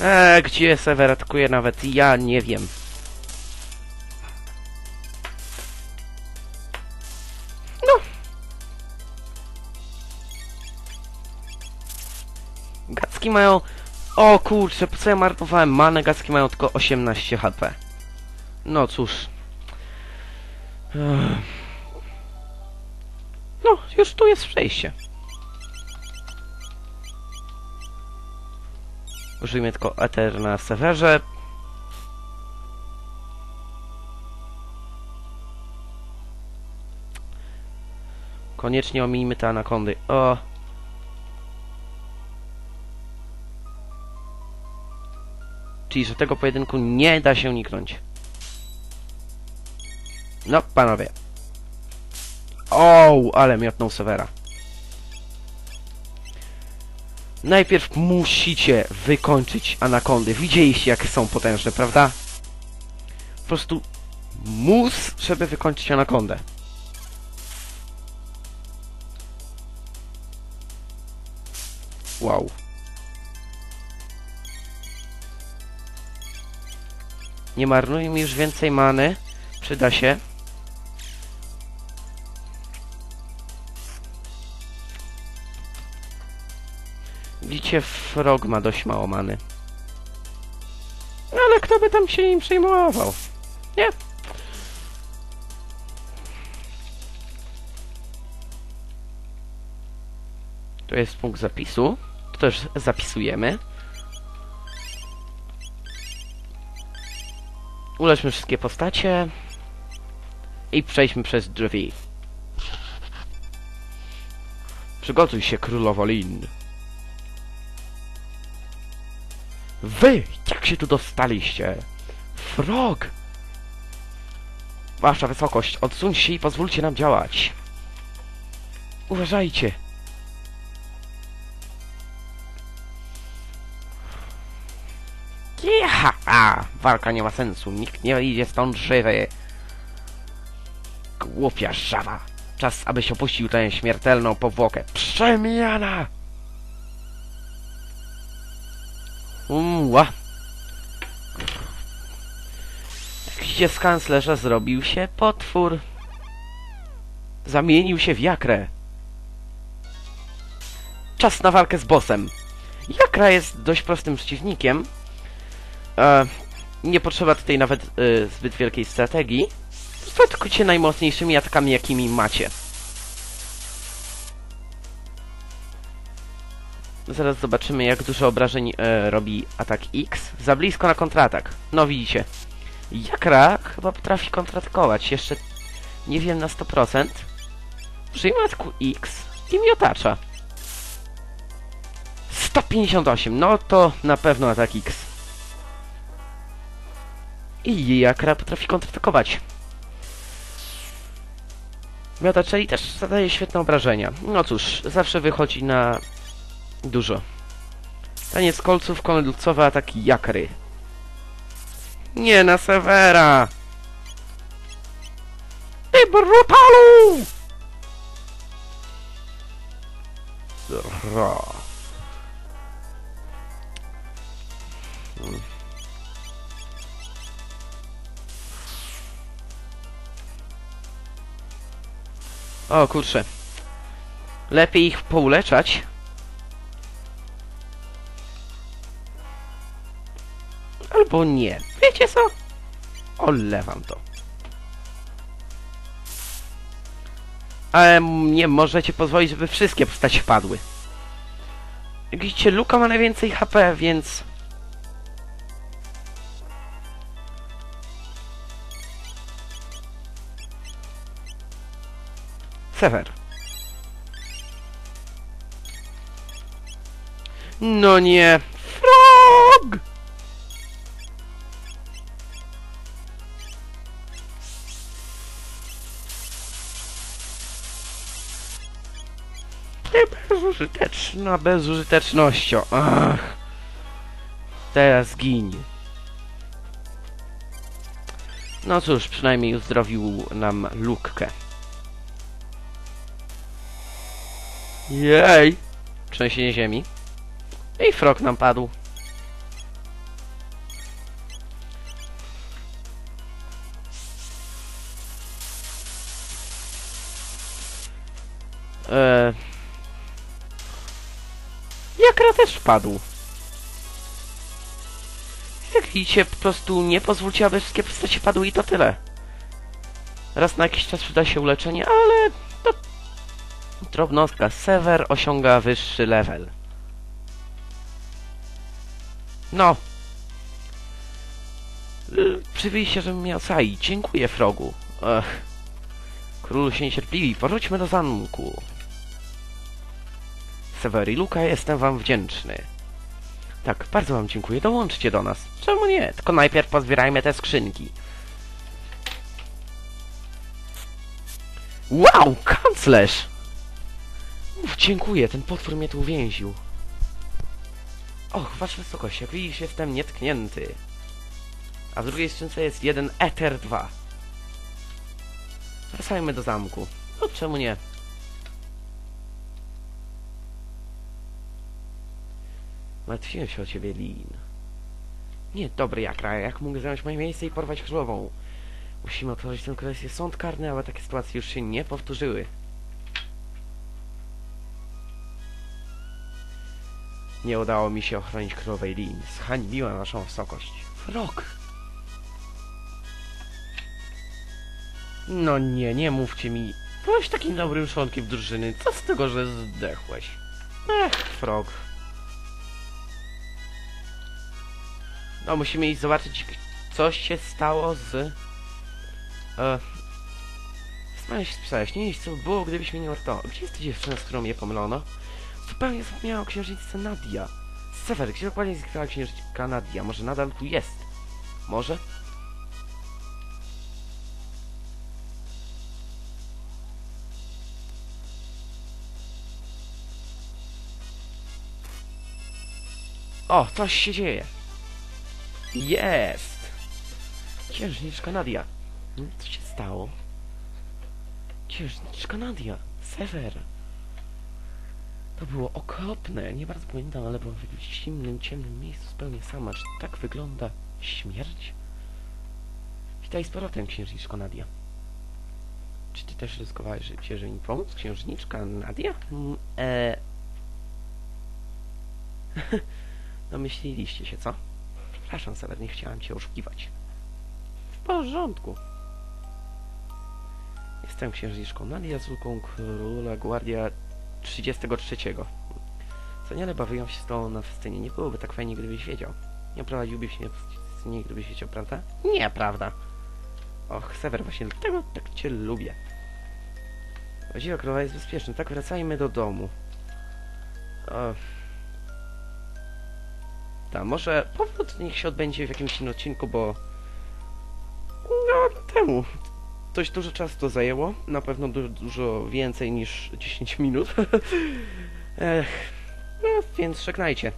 Eee, gdzie serwer atakuje nawet ja nie wiem. No. Gacki mają... O kurczę, po co ja marnowałem manę? Gacki mają tylko 18 HP. No cóż. No, już tu jest przejście. Użyjmy tylko Ether na serwerze. Koniecznie omijmy te anakondy. O! Czyli, że tego pojedynku nie da się uniknąć. No, panowie. O, ale miotnął Severa. Najpierw musicie wykończyć anakondy. Widzieliście, jak są potężne, prawda? Po prostu mus, żeby wykończyć anakondę. Wow. Nie marnujmy już więcej many. Przyda się. Widzicie, Frog ma dość mało many. Ale kto by tam się nim przejmował? Nie? To jest punkt zapisu. To też zapisujemy. Ulećmy wszystkie postacie. I przejdźmy przez drzwi. Przygotuj się, królowo Lin. Wy! Jak się tu dostaliście? Frog! Wasza wysokość, odsuń się i pozwólcie nam działać. Uważajcie! Jeha! Walka nie ma sensu, nikt nie idzie stąd żywy. Głupia żaba. Czas, abyś opuścił tę śmiertelną powłokę. Przemiana! Umła. Gdzie z kanclerza zrobił się potwór? Zamienił się w jakrę. Czas na walkę z bossem. Jakra jest dość prostym przeciwnikiem. E, nie potrzeba tutaj nawet e, zbyt wielkiej strategii. Zatkujcie najmocniejszymi atakami, jakimi macie. Zaraz zobaczymy, jak dużo obrażeń e, robi atak X. Za blisko na kontratak. No widzicie. Jakra chyba potrafi kontratakować. Jeszcze nie wiem na 100%. Przyjmę ataku X i miotacza. 158. No to na pewno atak X. I Jakra potrafi kontratakować. Miotaczeli też zadaje świetne obrażenia. No cóż, zawsze wychodzi na Dużo. Taniec kolców, konducowe ataki jakry. Nie na Severa! Ty brutalu! Ra. O kurczę. Lepiej ich pouleczać. Albo nie. Wiecie co? Olewam to. Ale nie możecie pozwolić, żeby wszystkie postacie padły. Jak widzicie, Luka ma najwięcej HP, więc... Sever. No nie. Frog! bezużyteczna bezużytecznością. Ach. Teraz giń. No cóż, przynajmniej uzdrowił nam lukkę. Jej! Trzęsienie ziemi. I frog nam padł. Eee, Jakra też wpadł. Jak widzicie, po prostu nie pozwólcie, aby wszystkie postacie padły i to tyle. Raz na jakiś czas przyda się uleczenie, ale to... Drobnostka. Sever osiąga wyższy level. No. Przywili żebym miał Sai. Dziękuję, Frogu. Ech. Król się niecierpliwi. Powróćmy do zamku. Sever i Luka, jestem wam wdzięczny. Tak, bardzo wam dziękuję. Dołączcie do nas. Czemu nie? Tylko najpierw pozbierajmy te skrzynki. Wow, kanclerz! Uf, dziękuję, ten potwór mnie tu uwięził. Och, wasza wysokość, jak widzisz, jestem nietknięty. A w drugiej skrzynce jest jeden Ether 2. Wracajmy do zamku. No czemu nie? Martwiłem się o ciebie, Lin. Nie, dobry Jakra, jak mógł zająć moje miejsce i porwać królową? Musimy otworzyć tę kwestię sąd karny, ale takie sytuacje już się nie powtórzyły. Nie udało mi się ochronić królowej Lin. Zhańbiła naszą wysokość. Frog! No nie, nie mówcie mi. Byłeś takim dobrym członkiem drużyny. Co z tego, że zdechłeś? Ech, Frog. No, musimy iść zobaczyć, co się stało z... E... Wspaniale się wiesz, co by było, gdybyś mnie nie uratował. Gdzie jest ta dziewczyna, z którą mnie pomylono? Zupełnie zapomniała o księżniczce Nadia. Sewer, gdzie dokładnie zniknęła księżniczka Nadia? Może nadal tu jest? Może? O, coś się dzieje. Jest! Księżniczka Nadia. Hmm, Co się stało? Księżniczka Nadia. Sewer. To było okropne. Nie bardzo pamiętam, ale była w zimnym, ciemnym miejscu zupełnie sama. Czy tak wygląda śmierć? Witaj z powrotem, księżniczko Nadia. Czy ty też ryzykowałeś życie, żeby mi pomóc? Księżniczka Nadia? Mm, e... Domyśliliście się, co? Przepraszam, Sever, nie chciałem cię oszukiwać. W porządku. Jestem księżniczką Nadia, córką króla Guardia 33. Wspaniale bawiłam się z tobą na festynie. Nie byłoby tak fajnie, gdybyś wiedział. Nie prowadziłbyś mnie na festynie, gdybyś wiedział, prawda? Nie, prawda. Och, Sever, właśnie dlatego tak cię lubię. Właściwa królowa jest bezpieczna. Tak, wracajmy do domu. O. Ta, może powrót niech się odbędzie w jakimś innym odcinku, bo... No, temu. Dość dużo czasu to zajęło. Na pewno du dużo więcej niż 10 minut. Ech, no, więc żegnajcie.